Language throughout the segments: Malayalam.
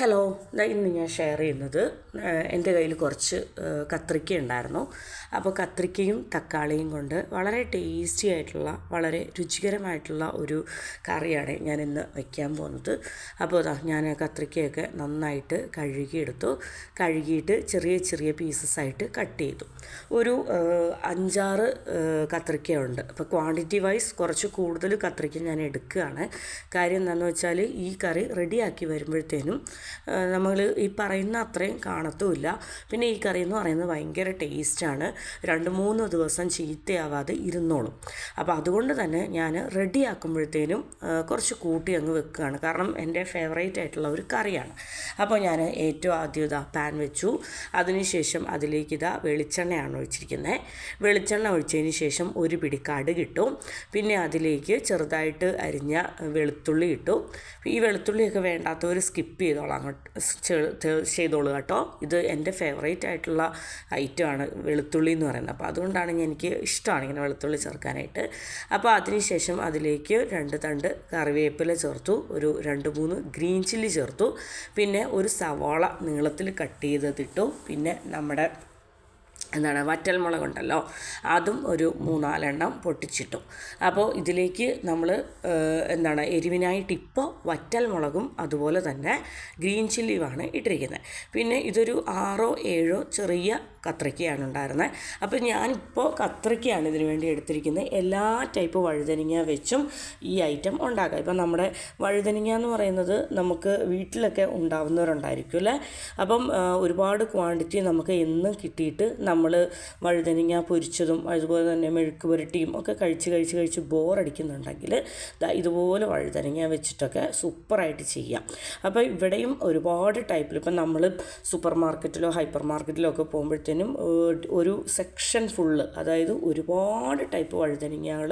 ഹലോ ഇന്ന് ഞാൻ ഷെയർ ചെയ്യുന്നത് എന്റെ കയ്യിൽ കുറച്ച് കത്രിക്ക ഉണ്ടായിരുന്നു. അപ്പോൾ കത്രിക്കയും തക്കാളിയും കൊണ്ട് വളരെ ടേസ്റ്റി ആയിട്ടുള്ള വളരെ രുചികരമായിട്ടുള്ള ഒരു കറിയാണ് ഞാൻ ഇന്ന് വയ്ക്കാൻ പോകുന്നത്. അപ്പോൾ ഞാൻ കത്രിക്കയൊക്കെ നന്നായിട്ട് കഴുകിയെടുത്തു. കഴുകിയിട്ട് ചെറിയ ചെറിയ പീസസ് ആയിട്ട് കട്ട് ചെയ്തു. ഒരു അഞ്ചാറ് കത്രിക്കയുണ്ട്. അപ്പോൾ ക്വാണ്ടിറ്റി വൈസ് കുറച്ച് കൂടുതൽ കത്രിക്ക ഞാൻ എടുക്കുകയാണ്. കാര്യം എന്താണെന്ന് വെച്ചാൽ ഈ കറി റെഡിയാക്കി വരുമ്പോഴത്തേനും നമ്മൾ ഈ പറയുന്ന അത്രയും കാണത്തുമില്ല. പിന്നെ ഈ കറി എന്ന് പറയുന്നത് ഭയങ്കര ടേസ്റ്റാണ്. രണ്ട് മൂന്ന് ദിവസം ചീത്തയാവാതെ ഇരുന്നോളും. അപ്പോൾ അതുകൊണ്ട് തന്നെ ഞാൻ റെഡിയാക്കുമ്പോഴത്തേനും കുറച്ച് കൂട്ടി അങ്ങ് വെക്കുകയാണ്. കാരണം എന്റെ ഫേവറേറ്റ് ആയിട്ടുള്ള ഒരു കറിയാണ്. അപ്പോൾ ഞാൻ ഏറ്റവും ആദ്യം ഇതാ പാൻ വെച്ചു. അതിനുശേഷം അതിലേക്ക് ഇതാ വെളിച്ചെണ്ണയാണ് ഒഴിച്ചിരിക്കുന്നത്. വെളിച്ചെണ്ണ ഒഴിച്ചതിന് ശേഷം ഒരു പിടി കടുക് ഇട്ടു. പിന്നെ അതിലേക്ക് ചെറുതായിട്ട് അരിഞ്ഞ വെളുത്തുള്ളി ഇട്ടു. ഈ വെളുത്തുള്ളിയൊക്കെ വേണ്ടാത്തവർ സ്കിപ്പ് ചെയ്തോളാം. അങ്ങോട്ട് ചെ- ചെ- ചെയ്തോളൂ കേട്ടോ. ഇത് എന്റെ ഫേവറേറ്റ് ആയിട്ടുള്ള ഐറ്റമാണ് വെളുത്തുള്ളി എന്ന് പറയുന്നത്. അപ്പോൾ അതുകൊണ്ടാണ് എനിക്ക് ഇഷ്ടമാണ് ഇങ്ങനെ വെളുത്തുള്ളി ചേർക്കാനായിട്ട്. അപ്പോൾ അതിനുശേഷം അതിലേക്ക് രണ്ട് തണ്ട് കറിവേപ്പില ചേർത്തു. ഒരു രണ്ട് മൂന്ന് ഗ്രീൻ ചില്ലി ചേർത്തു. പിന്നെ ഒരു സവാള നീളത്തിൽ കട്ട് ചെയ്തതിട്ടു. പിന്നെ നമ്മുടെ എന്താണ് വറ്റൽമുളകുണ്ടല്ലോ അതും ഒരു മൂന്നാലെണ്ണം പൊട്ടിച്ചിട്ടു. അപ്പോൾ ഇതിലേക്ക് നമ്മൾ എന്താണ് എരിവിനായിട്ട് ഇപ്പോൾ വറ്റൽമുളകും അതുപോലെ തന്നെ ഗ്രീൻ ചില്ലിയുമാണ് ഇട്ടിരിക്കുന്നത്. പിന്നെ ഇതൊരു ആറോ ഏഴോ ചെറിയ കത്രിക്കയാണ് ഉണ്ടായിരുന്നത് അപ്പോൾ ഞാനിപ്പോൾ കത്രിക്കയാണ് ഇതിന് വേണ്ടി എടുത്തിരിക്കുന്നത്. എല്ലാ ടൈപ്പ് വഴുതനങ്ങ വെച്ചും ഈ ഐറ്റം ഉണ്ടാക്കാം. ഇപ്പം നമ്മുടെ വഴുതനങ്ങ എന്ന് പറയുന്നത് നമുക്ക് വീട്ടിലൊക്കെ ഉണ്ടാവുന്നവരുണ്ടായിരിക്കും അല്ലേ? അപ്പം ഒരുപാട് ക്വാണ്ടിറ്റി നമുക്ക് എന്നും കിട്ടിയിട്ട് നമ്മൾ വഴുതനങ്ങ പൊരിച്ചതും അതുപോലെ തന്നെ മെഴുക്ക് പുരട്ടിയും ഒക്കെ കഴിച്ച് കഴിച്ച് കഴിച്ച് ബോറടിക്കുന്നുണ്ടെങ്കിൽ ഇതുപോലെ വഴുതനങ്ങ വെച്ചിട്ടൊക്കെ സൂപ്പറായിട്ട് ചെയ്യാം. അപ്പോൾ ഇവിടെയും ഒരുപാട് ടൈപ്പിൽ ഇപ്പം നമ്മൾ സൂപ്പർ മാർക്കറ്റിലോ ഹൈപ്പർ മാർക്കറ്റിലോ ഒക്കെ പോകുമ്പോഴത്തേനും ഒരു സെക്ഷൻ ഫുള്ള് അതായത് ഒരുപാട് ടൈപ്പ് വഴുതനങ്ങകൾ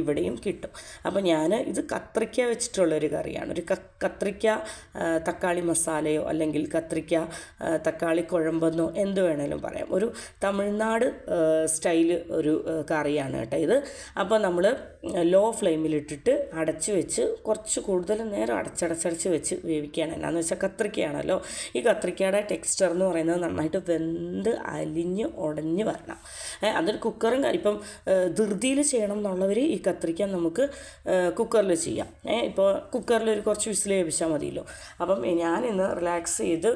ഇവിടെയും കിട്ടും. അപ്പോൾ ഞാൻ ഇത് കത്രിക്ക വെച്ചിട്ടുള്ളൊരു കറിയാണ്. ഒരു കത്രിക്ക തക്കാളി മസാലയോ അല്ലെങ്കിൽ കത്രിക്ക തക്കാളി കുഴമ്പെന്നോ എന്ത് വേണേലും പറയാം. ഒരു തമിഴ്നാട് സ്റ്റൈൽ ഒരു കറിയാണ് കേട്ടോ ഇത്. അപ്പോൾ നമ്മൾ ലോ ഫ്ലെയിമിലിട്ടിട്ട് അടച്ച് വെച്ച് കുറച്ച് കൂടുതൽ നേരം അടച്ചടച്ചടച്ച് വെച്ച് വേവിക്കുകയാണ്. എന്നാന്ന് വെച്ചാൽ കത്രിക്കയാണല്ലോ. ഈ കത്രിക്കയുടെ ടെക്സ്ചർ എന്ന് പറയുന്നത് നന്നായിട്ട് വെന്ത് അലിഞ്ഞ് ഉടഞ്ഞ് വരണം. അതൊരു കുക്കറും ഇപ്പം ധൃതിയിൽ ചെയ്യണം എന്നുള്ളവർ ഈ കത്രിക്ക നമുക്ക് കുക്കറിൽ ചെയ്യാം. ഇപ്പോൾ കുക്കറിൽ ഒരു കുറച്ച് വിസിൽ വേവിച്ചാൽ മതിയല്ലോ. അപ്പം ഞാൻ ഇന്ന് റിലാക്സ് ചെയ്ത്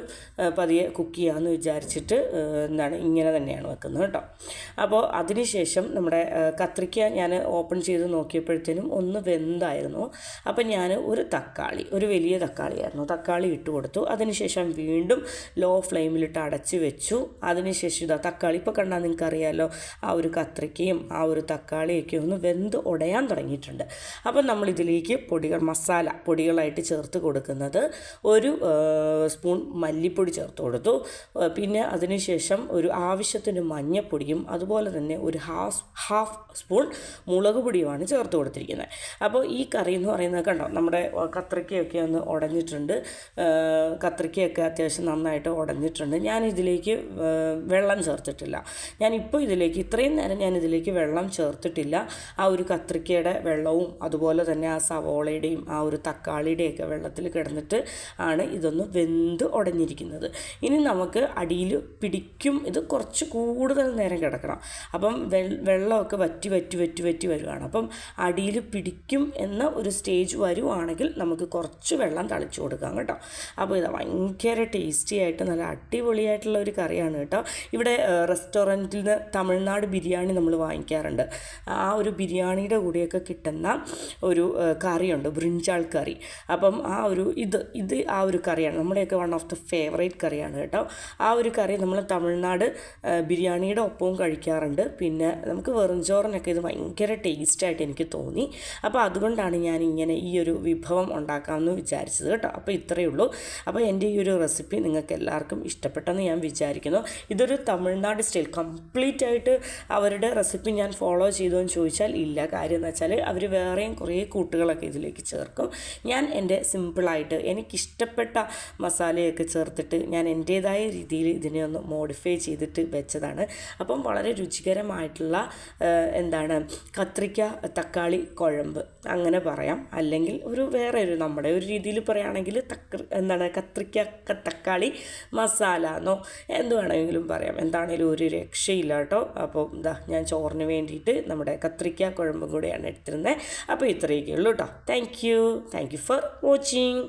പതിയെ കുക്ക് ചെയ്യാമെന്ന് വിചാരിച്ചിട്ട് എന്താണ് ഇങ്ങനെ തന്നെയാണ് വെക്കുന്നത് കേട്ടോ. അപ്പോൾ അതിനുശേഷം നമ്മുടെ കത്രിക്ക ഞാൻ ഓപ്പൺ ചെയ്ത് നോക്കിയപ്പോഴത്തേനും ഒന്ന് വെന്തായിരുന്നു. അപ്പോൾ ഞാൻ ഒരു തക്കാളി ഒരു വലിയ തക്കാളിയായിരുന്നു. തക്കാളി ഇട്ട് കൊടുത്തു. അതിനുശേഷം വീണ്ടും ലോ ഫ്ലെയിമിലിട്ട് അടച്ച് വെച്ചു. അതിനുശേഷം ഇതാ തക്കാളി. ഇപ്പോൾ കണ്ടാൽ നിങ്ങൾക്ക് അറിയാമല്ലോ ആ ഒരു കത്രിക്കയും ആ ഒരു തക്കാളിയൊക്കെ ഒന്ന് വെന്ത് ഉടയാൻ തുടങ്ങിയിട്ടുണ്ട്. അപ്പം നമ്മൾ ഇതിലേക്ക് പൊടികൾ മസാല പൊടികളായിട്ട് ചേർത്ത് കൊടുക്കുന്നത് ഒരു സ്പൂൺ മല്ലിപ്പൊടി ചേർത്ത് കൊടുത്തു. പിന്നെ അതിനുശേഷം ഒരു ആവശ്യത്തിന് മഞ്ഞപ്പൊടിയും അതുപോലെ തന്നെ ഒരു ഹാഫ് ഹാഫ് സ്പൂൺ മുളക് പൊടിയുമാണ് ചേർത്ത് കൊടുത്തിരിക്കുന്നത്. അപ്പോൾ ഈ കറി എന്ന് പറയുന്നത് കണ്ടോ നമ്മുടെ കത്രിക്കയൊക്കെ ഒന്ന് ഉടഞ്ഞിട്ടുണ്ട്. കത്രിക്കയൊക്കെ അത്യാവശ്യം നന്നായിട്ട് ഉടഞ്ഞിട്ടുണ്ട്. ഞാൻ ഇതിലേക്ക് വെള്ളം ചേർത്തിട്ടില്ല. ഞാനിപ്പോൾ ഇതിലേക്ക് ഇത്രയും നേരം ഞാൻ ഇതിലേക്ക് വെള്ളം ചേർത്തിട്ടില്ല. ആ ഒരു കത്രിക്കയുടെ വെള്ളവും അതുപോലെ തന്നെ ആ സവോളയുടെയും ആ ഒരു തക്കാളിയുടെയൊക്കെ വെള്ളത്തിൽ കിടന്നിട്ട് ആണ് ഇതൊന്ന് വെന്ത് ഉടഞ്ഞിരിക്കുന്നത്. ഇനി നമുക്ക് അടിയിൽ പിടിക്കും. ഇത് കുറച്ച് കൂടുതൽ നേരം കിടക്കണം. അപ്പം വെള്ളമൊക്കെ വറ്റി വറ്റി വറ്റി വറ്റി വരുവാണ്. അപ്പം അടിയിൽ പിടിക്കും എന്ന ഒരു സ്റ്റേജ് വരുവാണെങ്കിൽ നമുക്ക് കുറച്ച് വെള്ളം തളിച്ചു കൊടുക്കാം കേട്ടോ. അപ്പോൾ ഇത് ഭയങ്കര ടേസ്റ്റി ആയിട്ട് നല്ല അടിപൊളിയായിട്ടുള്ള ഒരു കറിയാണ് കേട്ടോ. ഇവിടെ റെസ്റ്റോറന്റിൽ നിന്ന് തമിഴ്നാട് ബിരിയാണി നമ്മൾ വാങ്ങിക്കാറുണ്ട്. ആ ഒരു ബിരിയാണിയുടെ കൂടെയൊക്കെ കിട്ടുന്ന ഒരു കറിയുണ്ട് ബ്രിഞ്ചാൾ കറി. അപ്പം ആ ഒരു ഇത് ഇത് ആ ഒരു കറിയാണ്. നമ്മുടെയൊക്കെ വൺ ഓഫ് ദ ഫേവറേറ്റ് കറിയാണ് കേട്ടോ. ആ ഒരു കറി നമ്മൾ തമിഴ്നാട് ബിരിയാണിയുടെ ഒപ്പവും കഴിക്കാറുണ്ട്. പിന്നെ നമുക്ക് വെറും ചോറിനൊക്കെ ഇത് ഭയങ്കര ടേസ്റ്റായിട്ട് എനിക്ക് തോന്നി. അപ്പോൾ അതുകൊണ്ടാണ് ഞാൻ ഇങ്ങനെ ഈ ഒരു വിഭവം ഉണ്ടാക്കാമെന്ന് വിചാരിച്ചത് കേട്ടോ. അപ്പോൾ ഇത്രയേ ഉള്ളൂ. അപ്പോൾ എന്റെ ഈ ഒരു റെസിപ്പി നിങ്ങൾക്ക് എല്ലാവർക്കും ഇഷ്ടപ്പെട്ടെന്ന് ഞാൻ വിചാരിക്കുന്നു. ഇതൊരു തമിഴ്നാട് സ്റ്റൈൽ കംപ്ലീറ്റ് ആയിട്ട് അവരുടെ റെസിപ്പി ഞാൻ ഫോളോ ചെയ്തു എന്ന് ചോദിച്ചാൽ ഇല്ല. കാര്യം എന്ന് വെച്ചാൽ അവർ വേറെയും കുറേ കൂട്ടുകളൊക്കെ ഇതിലേക്ക് ചേർക്കും. ഞാൻ എന്റെ സിമ്പിളായിട്ട് എനിക്കിഷ്ടപ്പെട്ട മസാലയൊക്കെ ചേർത്തിട്ട് ഞാൻ എന്റേതായ രീതിയിൽ ഇതിനെ ഒന്ന് മോഡിഫൈ ചെയ്തിട്ട് വെച്ചതാണ്. അപ്പം വളരെ രുചികരമായിട്ടുള്ള എന്താണ് കത്രിക്ക തക്കാളി കുഴമ്പ് അങ്ങനെ പറയാം. അല്ലെങ്കിൽ ഒരു വേറെ ഒരു നമ്മുടെ ഒരു രീതിയിൽ പറയുകയാണെങ്കിൽ തക്ക എന്താണ് കത്രിക്ക തക്കാളി മസാല എന്നോ എന്ത് വേണമെങ്കിലും പറയാം. എന്താണെങ്കിലും ഒരു രക്ഷയില്ല കേട്ടോ. അപ്പോൾ ഇതാ ഞാൻ ചോറിന് വേണ്ടിയിട്ട് നമ്മുടെ കത്രിക്ക കുഴമ്പും കൂടെയാണ് എടുത്തിരുന്നത്. അപ്പോൾ ഇത്രയൊക്കെ ഉള്ളൂ കേട്ടോ. Thank you thank you for watching